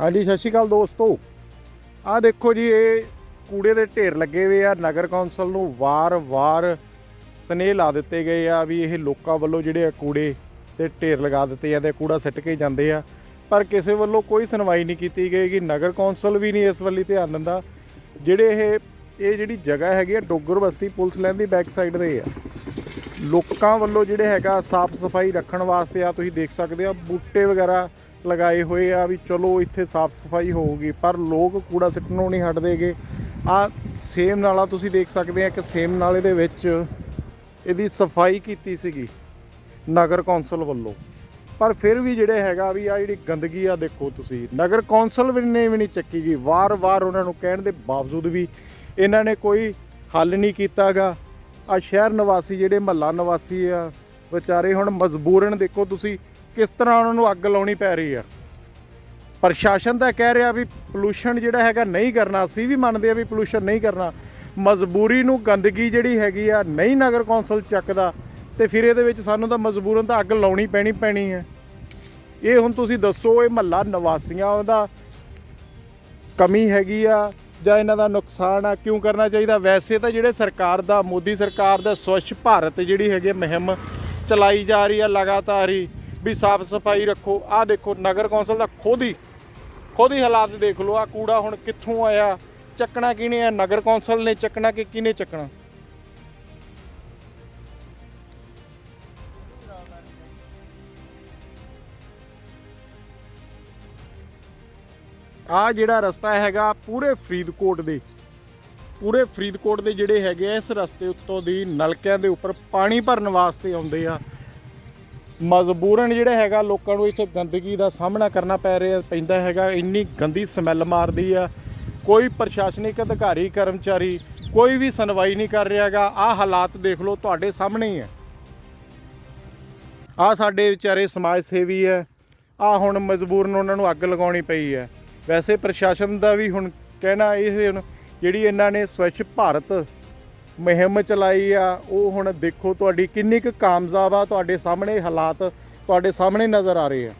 ਹਾਂਜੀ, ਸਤਿ ਸ਼੍ਰੀ ਅਕਾਲ ਦੋਸਤੋ। ਆਹ ਦੇਖੋ ਜੀ, ਇਹ ਕੂੜੇ ਦੇ ਢੇਰ ਲੱਗੇ ਹੋਏ ਆ। ਨਗਰ ਕੌਂਸਲ ਨੂੰ ਵਾਰ-ਵਾਰ ਸਨੇਹ ਲਾ ਦਿੱਤੇ ਗਏ ਆ ਵੀ ਇਹ ਲੋਕਾਂ ਵੱਲੋਂ ਜਿਹੜੇ ਆ ਕੂੜੇ ਤੇ ਢੇਰ ਲਗਾ ਦਿੱਤੇ ਜਾਂਦੇ ਕੂੜਾ ਸਿੱਟ ਕੇ ਜਾਂਦੇ ਆ। ਪਰ ਕਿਸੇ ਵੱਲੋਂ ਕੋਈ ਸੁਣਵਾਈ ਨਹੀਂ ਕੀਤੀ ਗਈ ਕਿ ਨਗਰ ਕੌਂਸਲ ਵੀ ਨਹੀਂ ਇਸ ਵੱਲ ਧਿਆਨ ਦਿੰਦਾ। ਜਿਹੜੇ ਇਹ ਇਹ ਜਿਹੜੀ ਜਗ੍ਹਾ ਹੈਗੀ ਆ, ਡੋਗਰ ਬਸਤੀ ਪੁਲਿਸ ਲੈਣ ਦੀ ਬੈਕ ਸਾਈਡ ਦੇ ਆ। ਲੋਕਾਂ ਵੱਲੋਂ ਜਿਹੜੇ ਹੈਗਾ ਸਾਫ਼ ਸਫ਼ਾਈ ਰੱਖਣ ਵਾਸਤੇ ਆ, ਤੁਸੀਂ ਦੇਖ ਸਕਦੇ ਆ, ਬੂਟੇ ਵਗੈਰਾ ਲਗਾਏ ਹੋਏ ਆ ਵੀ ਚਲੋ ਇੱਥੇ ਸਾਫ਼ ਸਫ਼ਾਈ ਹੋਊਗੀ, ਪਰ ਲੋਕ ਕੂੜਾ ਸਿੱਟਣੋਂ ਨਹੀਂ ਹਟਦੇਗੇ। ਆ ਸੇਮ ਨਾਲਾ ਤੁਸੀਂ ਦੇਖ ਸਕਦੇ ਆ ਕਿ ਸੇਮ ਨਾਲੇ ਦੇ ਵਿੱਚ ਇਹਦੀ ਸਫ਼ਾਈ ਕੀਤੀ ਸੀਗੀ ਨਗਰ ਕੌਂਸਲ ਵੱਲੋਂ। ਪਰ ਫਿਰ ਵੀ ਜਿਹੜੇ ਹੈਗਾ ਵੀ ਆ ਜਿਹੜੀ ਗੰਦਗੀ ਆ ਦੇਖੋ ਤੁਸੀਂ, ਨਗਰ ਕੌਂਸਲ ਵੀ ਨੇ ਵੀ ਨਹੀਂ ਚੱਕੀ ਗਈ। ਵਾਰ-ਵਾਰ ਉਹਨਾਂ ਨੂੰ ਕਹਿਣ ਦੇ ਬਾਵਜੂਦ ਵੀ ਇਹਨਾਂ ਨੇ ਕੋਈ ਹੱਲ ਨਹੀਂ ਕੀਤਾਗਾ। ਆ ਸ਼ਹਿਰ ਨਿਵਾਸੀ ਜਿਹੜੇ ਮਹੱਲਾ ਨਿਵਾਸੀ ਆ, ਵਿਚਾਰੇ ਹੁਣ ਮਜਬੂਰਨ ਦੇਖੋ ਤੁਸੀਂ ਕਿਸ ਤਰ੍ਹਾਂ ਉਹਨਾਂ ਨੂੰ ਅੱਗ ਲਾਉਣੀ ਪੈ ਰਹੀ ਆ। ਪ੍ਰਸ਼ਾਸਨ ਤਾਂ ਕਹਿ ਰਿਹਾ ਵੀ ਪੋਲੂਸ਼ਨ ਜਿਹੜਾ ਹੈਗਾ ਨਹੀਂ ਕਰਨਾ, ਅਸੀਂ ਵੀ ਮੰਨਦੇ ਆ ਵੀ ਪੋਲੂਸ਼ਨ ਨਹੀਂ ਕਰਨਾ। ਮਜਬੂਰੀ ਨੂੰ ਗੰਦਗੀ ਜਿਹੜੀ ਹੈਗੀ ਆ, ਨਹੀਂ ਨਗਰ ਕੌਂਸਲ ਚੱਕਦਾ ਤੇ ਫਿਰ ਇਹਦੇ ਵਿੱਚ ਸਾਨੂੰ ਤਾਂ ਮਜਬੂਰਨ ਤਾਂ ਅੱਗ ਲਾਉਣੀ ਪੈਣੀ ਪੈਣੀ ਹੈ ਇਹ ਹੁਣ ਤੁਸੀਂ ਦੱਸੋ, ਇਹ ਮਹੱਲਾ ਨਿਵਾਸੀਆਂ ਦਾ ਕਮੀ ਹੈਗੀ ਆ ਜਾਂ ਇਹਨਾਂ ਦਾ ਨੁਕਸਾਨ ਆ, ਕਿਉਂ ਕਰਨਾ ਚਾਹੀਦਾ? ਵੈਸੇ ਤਾਂ ਜਿਹੜੇ ਸਰਕਾਰ ਦਾ, ਮੋਦੀ ਸਰਕਾਰ ਦਾ ਸਵੱਛ ਭਾਰਤ ਜਿਹੜੀ ਹੈਗੀ ਮੁਹਿੰਮ ਚਲਾਈ ਜਾ ਰਹੀ ਆ ਲਗਾਤਾਰ ਹੀ। ਵੀ ਸਾਫ਼ ਸਫ਼ਾਈ ਰੱਖੋ। ਆਹ ਦੇਖੋ, ਨਗਰ ਕੌਂਸਲ ਦਾ ਖੁਦ ਹੀ ਖੁਦ ਹੀ ਹਾਲਾਤ ਦੇਖ ਲਓ। ਆ ਕੂੜਾ ਹੁਣ ਕਿੱਥੋਂ ਆਇਆ? ਚੱਕਣਾ ਕਿਹਨੇ ਆ? ਨਗਰ ਕੌਂਸਲ ਨੇ ਚੱਕਣਾ ਕਿ ਕਿਹਨੇ ਚੱਕਣਾ? ਆ ਜਿਹੜਾ ਰਸਤਾ ਹੈਗਾ ਪੂਰੇ ਫਰੀਦਕੋਟ ਦੇ, ਪੂਰੇ ਫਰੀਦਕੋਟ ਦੇ ਜਿਹੜੇ ਹੈਗੇ ਆ, ਇਸ ਰਸਤੇ ਉੱਤੋਂ ਦੀ ਨਲਕਿਆਂ ਦੇ ਉੱਪਰ ਪਾਣੀ ਭਰਨ ਵਾਸਤੇ ਆਉਂਦੇ ਆ। ਮਜਬੂਰਨ ਜਿਹੜਾ ਹੈਗਾ, ਲੋਕਾਂ ਨੂੰ ਇੱਥੇ ਗੰਦਗੀ ਦਾ ਸਾਹਮਣਾ ਕਰਨਾ ਪੈ ਰਿਹਾ ਪੈਂਦਾ ਹੈਗਾ। ਇੰਨੀ ਗੰਦੀ ਸਮੈਲ ਮਾਰਦੀ ਆ। ਕੋਈ ਪ੍ਰਸ਼ਾਸਨਿਕ ਅਧਿਕਾਰੀ, ਕਰਮਚਾਰੀ ਕੋਈ ਵੀ ਸੁਣਵਾਈ ਨਹੀਂ ਕਰ ਰਿਹਾਗਾ ਆਹ ਹਾਲਾਤ ਦੇਖ ਲਓ, ਤੁਹਾਡੇ ਸਾਹਮਣੇ ਹੀ ਹੈ ਆ ਸਾਡੇ ਵਿਚਾਰੇ ਸਮਾਜ ਸੇਵੀ ਹੈ ਆ ਹੁਣ ਮਜਬੂਰਨ ਉਹਨਾਂ ਨੂੰ ਅੱਗ ਲਗਾਉਣੀ ਪਈ ਹੈ ਵੈਸੇ ਪ੍ਰਸ਼ਾਸਨ ਦਾ ਵੀ ਹੁਣ ਕਹਿਣਾ ਇਹ ਹੁਣ, ਜਿਹੜੀ ਇਹਨਾਂ ਨੇ ਸਵੱਛ ਭਾਰਤ ਮੁਹਿੰਮ ਚਲਾਈ ਆ, ਉਹ ਹੁਣ ਦੇਖੋ ਤੁਹਾਡੀ ਕਿੰਨੀ ਕੁ ਕਾਮਯਾਬ ਆ, ਤੁਹਾਡੇ ਸਾਹਮਣੇ ਹਾਲਾਤ ਤੁਹਾਡੇ ਸਾਹਮਣੇ ਨਜ਼ਰ ਆ ਰਹੇ ਆ।